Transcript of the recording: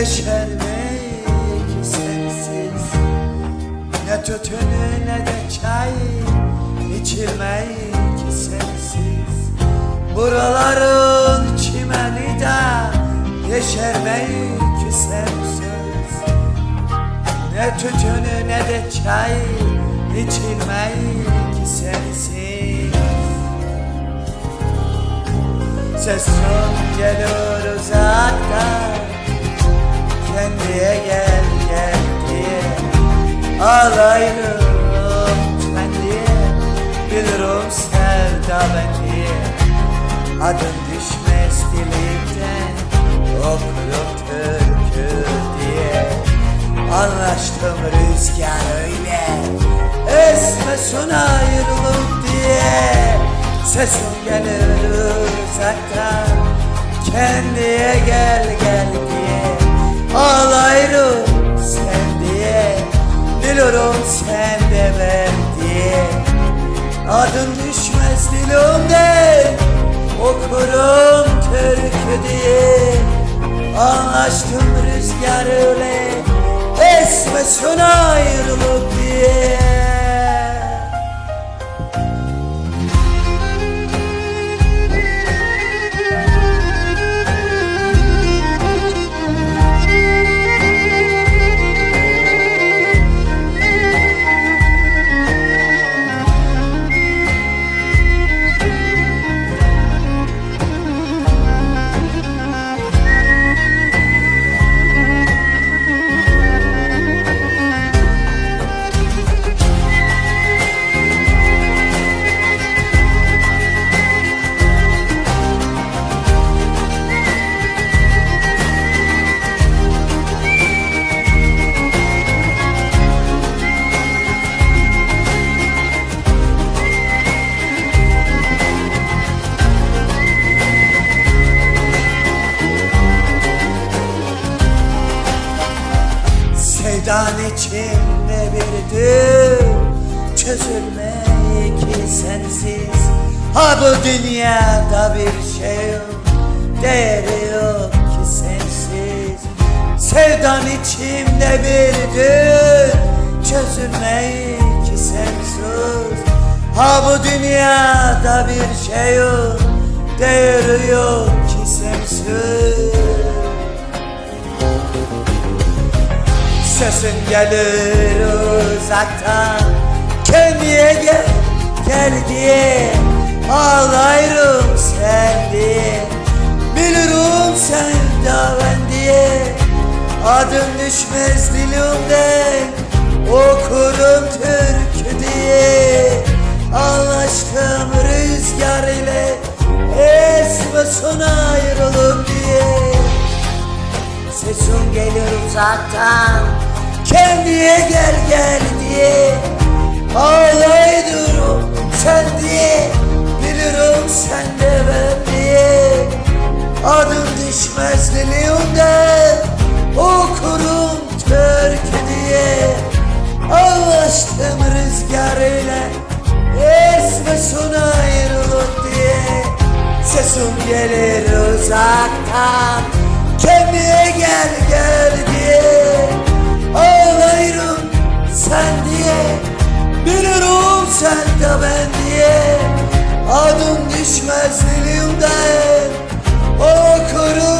yeşermek sensiz. Ne tütünü ne de çay içilmek sensiz. Buraların çimeni de yeşermek sensiz. Ne tütünü ne de çay içilmek sensiz. Sesin gelir uzaktan Kendiye gel gel diye. Ağlayırım ben diye. Bilirim sevda ben diye. Adın düşmez dilimden Okurum türkü diye. Anlaştım rüzgar öyle Esmesin ayrılık diye. Sesin gelir uzaktan Kendiye gel sen de ben diye. Adın düşmez dilimden Okurum türkü diye. Anlaştım rüzgar öyle Esmesin ayrılık diye Sevdan içimde bir düğüm Çözülmek sensiz. Ha bu dünyada bir şey yok Değeri yok ki sensiz. Sevdan içimde bir düğüm Çözülmek sensiz. Ha bu dünyada bir şey yok Değeri yok ki sensiz Sesin gelir uzaktan. Kendine gel, gel diye. Ağlayırım sen diye. Bilirim sen de ben diye. Adın düşmez dilimden. Okurum türkü diye. Anlaştım rüzgar ile Esmesin ayrılık diye. Sesin gelir uzaktan Kendine gel gel diye. Ağlay durum sen diye. Bilirim sen de ben diye. Adın düşmez dilimden Okurum türkü diye. Anlaştım rüzgar ile. Esmesin ayrılık diye. Sesim gelir uzaktan. Kendine gel sen diye. Bilirim sen de ben diye. Adın düşmez dilimden. Okurum